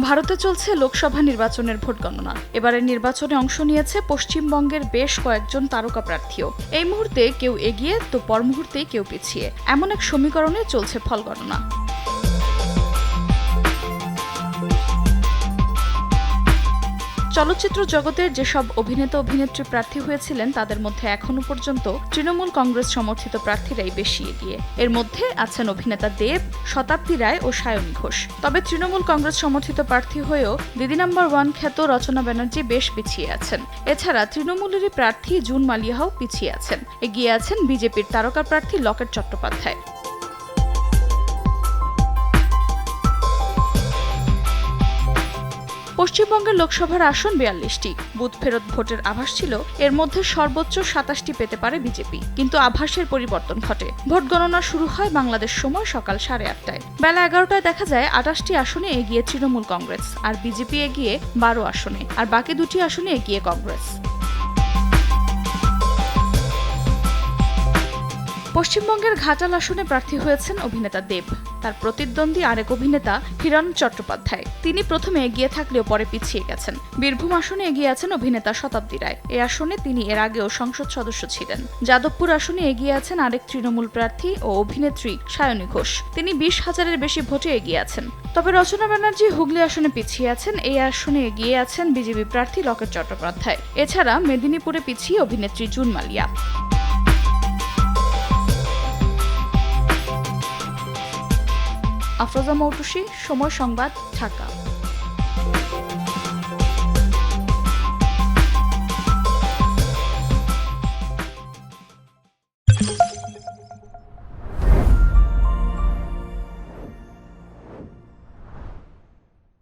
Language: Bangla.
ভারতে চলছে লোকসভা নির্বাচনের ভোট গণনা। এবারের নির্বাচনে অংশ নিয়েছে পশ্চিমবঙ্গের বেশ কয়েকজন তারকা প্রার্থীও। এই মুহূর্তে কেউ এগিয়ে, তো পর মুহূর্তে কেউ পিছিয়ে। এমন এক সমীকরণে চলছে ফল গণনা। চলচ্চিত্র জগতের যেসব অভিনেতা অভিনেত্রী প্রার্থী হয়েছিলেন, তাদের মধ্যে এখনও পর্যন্ত তৃণমূল কংগ্রেস সমর্থিত প্রার্থীরাই বেশি এগিয়ে। এর মধ্যে আছেন অভিনেতা দেব, শতাব্দী রায় ও সায়নী ঘোষ। তবে তৃণমূল কংগ্রেস সমর্থিত প্রার্থী হয়েও দিদি নাম্বার ওয়ান খ্যাত রচনা ব্যানার্জি বেশ পিছিয়ে আছেন। এছাড়া তৃণমূলেরই প্রার্থী জুন মালিয়াহাও পিছিয়ে আছেন। এগিয়ে আছেন বিজেপির তারকা প্রার্থী লকেট চট্টোপাধ্যায়। পশ্চিমবঙ্গের লোকসভার আসন বিয়াল্লিশটি। বুথ ফেরত ভোটের আভাস ছিল, এর মধ্যে সর্বোচ্চ সাতাশটি পেতে পারে বিজেপি। কিন্তু আভাসের পরিবর্তন ঘটে। ভোট গণনা শুরু হয় বাংলাদেশ সময় সকাল সাড়ে আটটায়। বেলা এগারোটায় দেখা যায় আটাশটি আসনে এগিয়ে তৃণমূল কংগ্রেস, আর বিজেপি এগিয়ে বারো আসনে, আর বাকি দুটি আসনে এগিয়ে কংগ্রেস। পশ্চিমবঙ্গের ঘাটাল আসনে প্রার্থী হয়েছেন অভিনেতা দেব। তার প্রতিদ্বন্দ্বী আরেক অভিনেতা হিরণ চট্টোপাধ্যায়। তিনি প্রথমে এগিয়ে থাকলেও পরে পিছিয়ে গেছেন। বীরভূম আসনে এগিয়ে আছেন অভিনেতা শতাব্দী রায়। এ আসনে তিনি এর আগেও সংসদ সদস্য ছিলেন। যাদবপুর আসনে এগিয়ে আছেন আরেক তৃণমূল প্রার্থী ও অভিনেত্রী সায়নী ঘোষ। তিনি বিশ হাজারের বেশি ভোটে এগিয়ে আছেন। তবে রচনা ব্যানার্জি হুগলি আসনে পিছিয়ে আছেন। এই আসনে এগিয়ে আছেন বিজেপি প্রার্থী লকেট চট্টোপাধ্যায়। এছাড়া মেদিনীপুরে পিছিয়ে অভিনেত্রী জুন মালিয়া। আফরোজা মৌটুসি সময় সংবাদ ঢাকা।